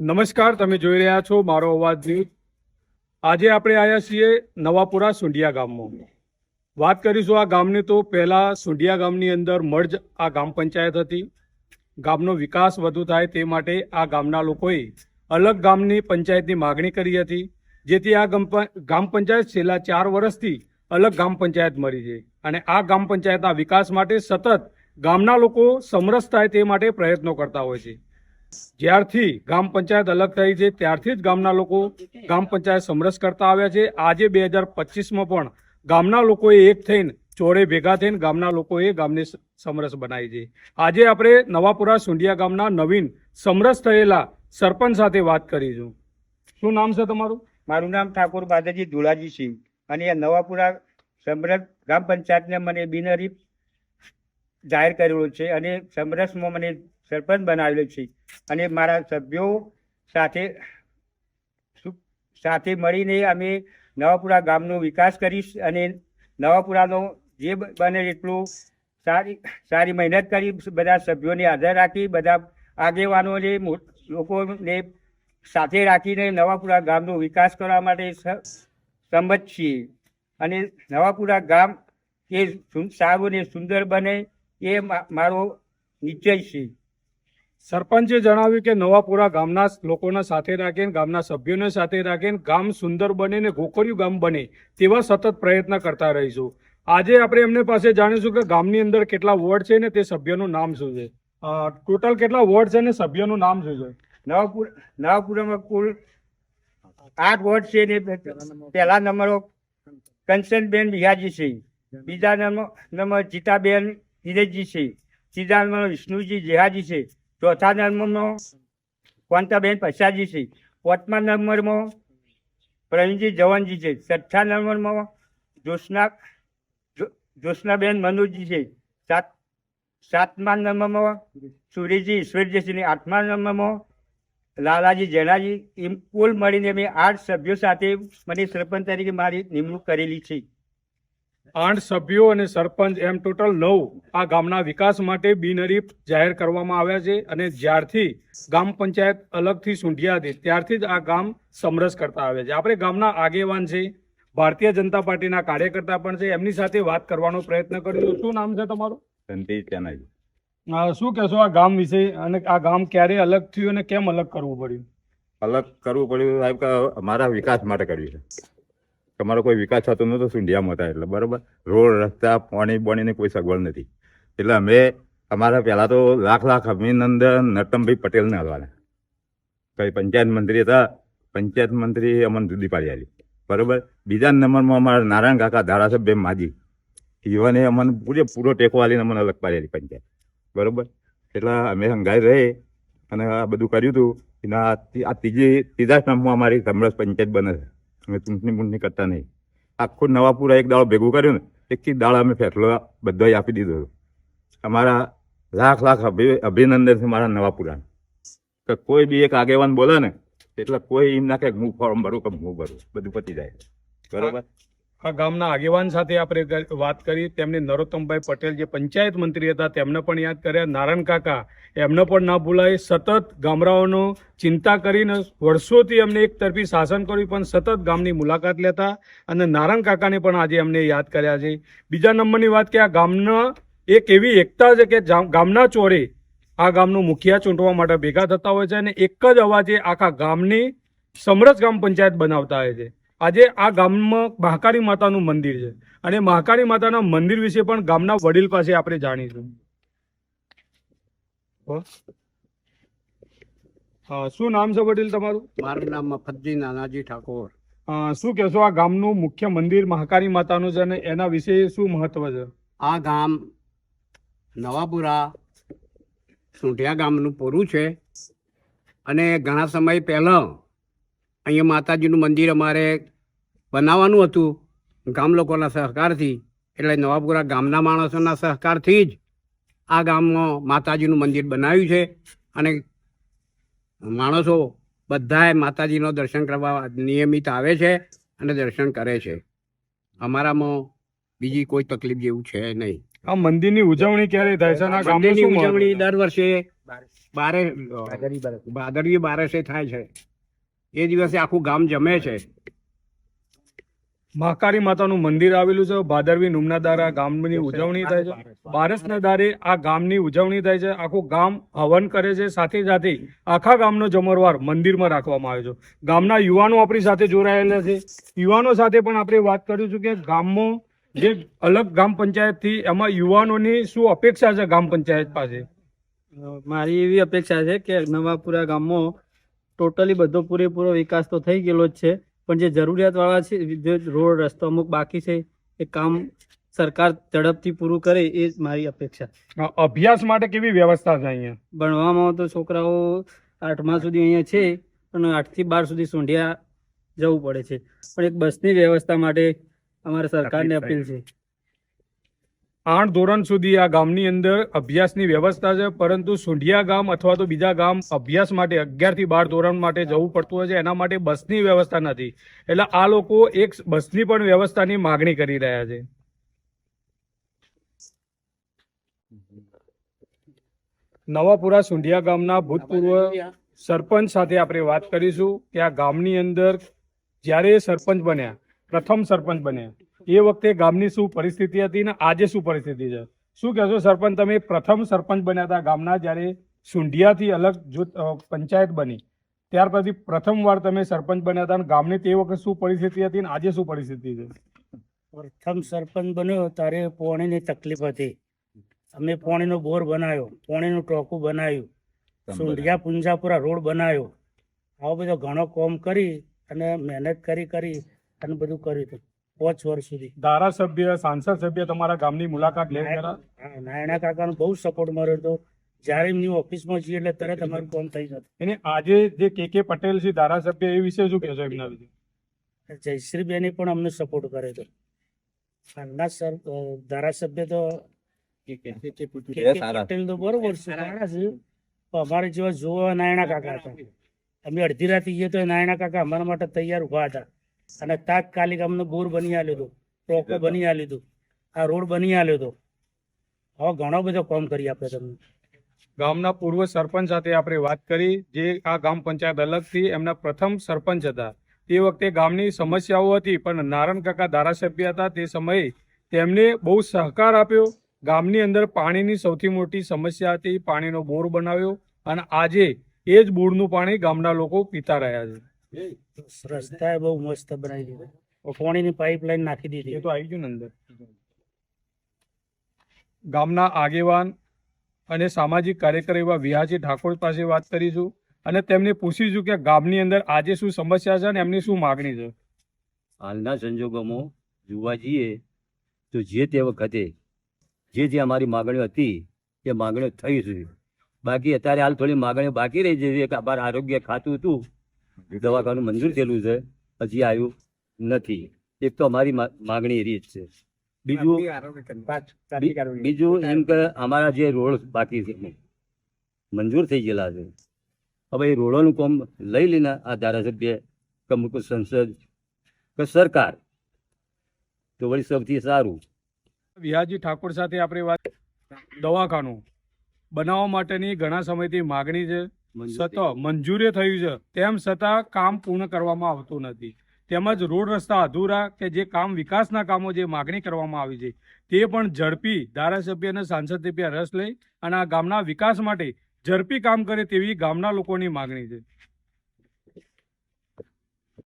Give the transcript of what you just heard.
નમસ્કાર, તમે જોઈ રહ્યા છો મારો અવાજ ન્યૂઝ. આજે આપણે આવ્યા છીએ નવાપુરા સુંઢિયા ગામમાં. વાત કરીશું આ ગામની તો પહેલાં સુંઢિયા ગામની અંદર મર્જ આ ગામ પંચાયત હતી. ગામનો વિકાસ વધુ થાય તે માટે આ ગામના લોકોએ અલગ ગામની પંચાયતની માગણી કરી હતી, જેથી આ ગામ ગામ પંચાયત છેલ્લા ચાર વર્ષથી અલગ ગામ પંચાયત મળી છે. અને આ ગામ પંચાયતના વિકાસ માટે સતત ગામના લોકો સમરસ થાય તે માટે પ્રયત્નો કરતા હોય છે. જ્યારથી ગ્રામ પંચાયત અલગ થઈ છે, ત્યારથી જ ગામના લોકો ગ્રામ પંચાયત સમરસ કરતા આવ્યા છે. આજે બે હજાર પચીસમાં પણ ગામના લોકોએ એક થઈને ચોરે ભેગા થઈને ગામના લોકોએ ગામને સમરસ બનાવી છે. આજે આપણે નવાપુરા સુંઢિયા ગામના નવીન સમરસ થયેલા સરપંચ સાથે વાત કરીશું. શું નામ છે તમારું? મારું નામ ઠાકોર બાદાજી ધુલાજી સિંહ અને નવાપુરા સમરસ ગ્રામ પંચાયતને મને બિનહરીફ જાહેર કરેલો છે અને સમરસમાં મને સરપંચ બનાવેલો છે. અને મારા સભ્યો સાથે સાથે મળીને અમે નવાપુરા ગામનો વિકાસ કરીશ અને નવાપુરાનો જે બને એટલું સારી સારી મહેનત કરી બધા સભ્યોને હાજર રાખી, બધા આગેવાનોને લોકોને સાથે રાખીને નવાપુરા ગામનો વિકાસ કરવા માટે સંમત છીએ. અને નવાપુરા ગામ એ સારું ને સુંદર બને એ મારો નિશ્ચય છે. સરપંચે જણાવ્યું કે નવાપુરા ગામના લોકોને સાથે રાખીને, ગામના સભ્યોને સાથે રાખીને ગામ સુંદર બને ને ગોખર્યું ગામ બને તેવા સતત પ્રયત્ન કરતા રહીશું. આજે આપણે એમને પાસે જાણીશું કે ગામની અંદર કેટલા વોર્ડ છે ને તે સભ્યોનું નામ શું છે. ટોટલ કેટલા વોર્ડ છે ને સભ્યોનું નામ શું છે? નવાપુર, નવાપુરામાં કુલ આઠ વોર્ડ છે ને પહેલા નંબરો કંચનબેન છે બીજા નંબર નંબર જીતાબેન ધીરેજી છે ત્રીજા નંબર વિષ્ણુજી જેહાજી છે ચોથા નંબરમાં કોંતાબેન પસાજી છે પાંચમા નંબરમાં પ્રવીણજી જવાનજી છે છઠ્ઠા નંબરમાં જ્યોત્સના જો- જ્યોત્સનાબેન મનુજી છે, સાત સાતમા નંબરમાં સુરેજી ઈશ્વરજી છે આઠમા નંબરમાં લાલાજી જેનાજી એમ કુલ મળીને મેં આઠ સભ્યો સાથે મને સરપંચ તરીકે મારી નિમણૂક કરેલી છે. આઠ સભ્યો અને સરપંચ એમ ટોટલ નવ આ ગામના વિકાસ માટે બિનહરીફ જાહેર કરવામાં આવ્યા છે અને જ્યારથી ગામ પંચાયત અલગથી સૂંઢિયા હતી ત્યારથી જ આ ગામ સમરસ કરતા આવ્યા છે. આપણે ગામના આગેવાન છે ભારતીય જનતા પાર્ટીના કાર્યકર્તા પણ છે એમની સાથે વાત કરવાનો પ્રયત્ન કર્યો. શું નામ છે તમારું? ચેનાજી શું કહેશો આ ગામ વિશે અને આ ગામ ક્યારે અલગ થયું અને કેમ અલગ કરવું પડ્યું? અલગ કરવું પડ્યું સાહેબ અમારા વિકાસ માટે કર્યું છે. તમારો કોઈ વિકાસ થતો નહોતો સુંઢિયામાં હતા એટલે બરોબર? રોડ, રસ્તા, પાણી બણીની કોઈ સગવડ નથી. એટલે અમે અમારા પહેલાં તો લાખ લાખ અભિનંદન નટમભાઈ પટેલને હલવાના કઈ પંચાયત મંત્રી હતા, પંચાયત મંત્રી અમને જુદી પાડી આવી બરાબર? બીજા નંબરમાં અમારા નારાયણ કાકા ધારાસભ્ય માજી. યુવાને અમને પૂરેપૂરો ટેકો આલીને અમને અલગ પાડી પંચાયત. બરાબર? એટલે અમે હંગાઈ રહી અને આ બધું કર્યું હતું. એના આ ત્રીજી, ત્રીજા સ્તંભમાં અમારી સમરસ પંચાયત બને છે. અમે ચૂંટણી કરતા નહીં. આખું નવાપુરા એક દાડો ભેગું કર્યું ને એકથી દાડા અમે ફેસલો બધાય આપી દીધો. અમારા લાખ લાખ અભિ અભિનંદન છે મારા નવાપુરાને. કે કોઈ બી એક આગેવાન બોલે ને, એટલે કોઈ એમ ના કે હું ફોર્મ ભરું કે હું ભરું, બધું પતી જાય. બરોબર? આ ગામના આગેવાન સાથે આપણે વાત કરી. તેમને નરોત્તમભાઈ પટેલ જે પંચાયત મંત્રી હતા, તેમને પણ યાદ કર્યા. નારાયણ કાકા, એમને પણ ના ભૂલાય. સતત ગામડાઓનો ચિંતા કરીને વર્ષોથી એમને એક તરફી શાસન કર્યું, પણ સતત ગામની મુલાકાત લેતા અને નારાયણ કાકાને પણ આજે એમને યાદ કર્યા છે. બીજા નંબરની વાત કે આ ગામના એક એવી એકતા છે કે ગામના ચોરે આ ગામનું મુખિયા ચૂંટવા માટે ભેગા થતા હોય છે અને એક જ અવાજે આખા ગામની સમરસ ગામ પંચાયત બનાવતા હોય છે. આજે આ ગામમાં મહાકાળી માતાનું મંદિર છે. અને મહાકાળી માતાના મંદિર વિશે પણ ગામના વડીલ પાસે આપણે જાણીશું. શું નામ છે વડીલ તમારું? મારું નામ મફતજી નાનાજી ઠાકોર. શું કહેશો આ ગામનું મુખ્ય મંદિર મહાકાળી માતાનું છે અને એના વિશે શું મહત્વ છે? આ ગામ નવાપુરા સુંઢિયા ગામનું પૂરું છે. અને ઘણા સમય પહેલાં અહીંયા માતાજીનું મંદિર અમારે બનાવવાનું હતું. ગામ લોકોના સહકારથી એટલે નવાપુરા ગામના માણસોના સહકારથી જ આ ગામમાં માતાજીનું મંદિર બનાવ્યું છે. અને માણસો બધાએ માતાજીનો દર્શન કરવા નિયમિત આવે છે અને દર્શન કરે છે. અમારામાં બીજી કોઈ તકલીફ જેવું છે નહીં. આ મંદિરની ઉજવણી ક્યારે થાય છે? મંદિરની ઉજવણી દર વર્ષે બારે ભાદરવી બારસે થાય છે. એ દિવસે આખું ગામ જમે છે. મહાકાળી માતાનું મંદિર આવેલું છે. ભાદરવી નુમના દારા ગામની ઉજવણી થાય છે. બારસના દારે આ ગામની ઉજવણી થાય છે. આખું ગામ હવન કરે છે. સાથે સાથે આખા ગામનો જમરવાર મંદિરમાં રાખવામાં આવે છે. ગામના યુવાનો આપણી સાથે જોડાયેલા છે. યુવાનો સાથે પણ આપણે વાત કરીશું કે ગામમાં જે અલગ ગ્રામ પંચાયતથી એમાં યુવાનોની શું અપેક્ષા છે ગામ પંચાયત પાસે? મારી એવી અપેક્ષા છે કે નવાપુરા ગામમાં ટોટલી બધો પૂરેપૂરો વિકાસ તો થઈ ગયેલો જ છે. પણ જે જરૂરિયાતવાળા છે જે રોડ રસ્તો અમુક બાકી છે એ કામ સરકાર ઝડપથી પૂરું કરે એ જ મારી અપેક્ષા. અભ્યાસ માટે કેવી વ્યવસ્થા છે અહીંયા? ભણવામાં તો છોકરાઓ આઠમા સુધી અહીંયા છે પણ આઠથી બાર સુધી સોંઢિયા જવું પડે છે. પણ એક બસની વ્યવસ્થા માટે અમારે સરકારને અપીલ છે. આઠ ધોરણ સુધી આ ગામની અંદર અભ્યાસની વ્યવસ્થા છે, પરંતુ સુંઢિયા ગામ અથવા તો બીજા ગામ અભ્યાસ માટે અગિયારથી બાર ધોરણ માટે જવું પડતું હોય છે, એના માટે બસની વ્યવસ્થા નથી. એટલે આ લોકો એક બસની પણ વ્યવસ્થાની માગણી કરી રહ્યા છે. નવાપુરા સુંઢિયા ગામના ભૂતપૂર્વ સરપંચ સાથે આપણે વાત કરીશું કે આ ગામની અંદર જ્યારે સરપંચ બન્યા, પ્રથમ સરપંચ બન્યા એ વખતે ગામની શું પરિસ્થિતિ હતી ને આજે શું પરિસ્થિતિ છે? શું કહેશો સરપંચ તમે પ્રથમ સરપંચ બન્યા હતા ગામના જ્યારે સુંઢિયાથી અલગ જો પંચાયત બની. ત્યાર પછી પ્રથમ વાર તમે સરપંચ બન્યા હતા અને ગામની તે વખત શું પરિસ્થિતિ હતી ને આજે શું પરિસ્થિતિ છે? પ્રથમ સરપંચ બન્યો ત્યારે પોણીની તકલીફ હતી. અમે પોણીનો બોર બનાવ્યો પોણીનું ટોકું બનાવ્યું સુંઢિયા પુંજાપુરા રોડ બનાવ્યો આવો બધો ઘણો કોમ કરી અને મહેનત કરી કરી અને બધું કર્યું હતું. પાંચ વર્ષ સુધી. ધારાસભ્ય સાંસદ સભ્ય તમારા ગામની મુલાકાત લે ખરા? કાકા નાયણા કાકાનો બહુ સપોર્ટ મળ્યો હતો. જ્યારે એમની ઓફિસમાં જઈએ એટલે તરત અમારું કામ થઈ જતું. એને આજે જે કે કે પટેલ છે ધારાસભ્ય એ વિશે શું કહેશો એમના વિશે? જયશ્રીબેને પણ અમને સપોર્ટ કર્યો હતો હાલના સર ધારાસભ્ય તો કે કે સારા. પટેલ તો બરોબર છે સારા. છે. અમારે જેવા જોવા નાયણા કાકા હતા. અમે અડધી રાતે જઈએ તો નાયણા કાકા અમારા માટે તૈયાર ઊભા હતા. અને તાત્કાલિક અમને બોર બની આલ્યો હતો ટોકો બની આલ્યું હતું આ રોડ બની આલ્યો હતો હવે ઘણો બધો કામ કરી આપે તમને. ગામના પૂર્વ સરપંચ સાથે આપણે વાત કરી જે આ ગામ પંચાયત અલગથી એમના પ્રથમ સરપંચ હતા. તે વખતે ગામની સમસ્યાઓ હતી પણ નારાયણ કાકા ધારાસભ્ય હતા તે સમયે તેમને બહુ સહકાર આપ્યો. ગામની અંદર પાણીની સૌથી મોટી સમસ્યા હતી પાણીનો બોર બનાવ્યો અને આજે એ જ બોરનું પાણી ગામના લોકો પીતા રહ્યા છે. રસ્તા બહુ મસ્ત બનાવી દીધા. પાણીની પાઇપલાઇન નાખી એ દીધી તો આવી ગયું ને અંદર. ગામના આગેવાન અને સામાજિક કાર્યકર એવા વિહાજી ઠાકોર પાસે વાત કરીશું અને તેમને પૂછીશું કે ગામની અંદર આજે શું સમસ્યા છે અને એમની શું માગણી છે. હાલના સંજોગોમાં જોવા જઈએ તો જે તે વખતે જે જે અમારી માગણીઓ હતી એ માગણીઓ થઈ છે. બાકી અત્યારે હાલ થોડી માગણીઓ બાકી રહી છે. કે અમારું આરોગ્ય ખાતું હતું. દવાખાનું મંજૂર થયેલું છે હજી આવ્યું નથી. એક તો અમારી માગણી એવી જ છે. બીજું બીજું એમ કે અમારા જે રોડ બાકી છે મંજૂર થઈ ગયેલા છે. હવે એ રોડોનું કામ લઈ લઈને આ ધારાસભ્ય કે અમુક સંસદ કે સરકાર તો વળી સૌથી સારું. વિહાજી ઠાકોર સાથે આપણે વાત દવાખાનું બનાવવા માટેની ઘણા સમયથી માગણી છે. મંજૂરી થયું છે. તેમ છતાં કામ પૂર્ણ કરવામાં આવતું નથી. તેમજ રોડ રસ્તા અધૂરા કે જે કામ વિકાસના કામો જે માગણી કરવામાં આવી છે તે પણ ઝડપી ધારાસભ્ય અને સાંસદ સભ્ય રસ લઈ અને આ ગામના વિકાસ માટે ઝડપી કામ કરે તેવી ગામના લોકોની માગણી છે.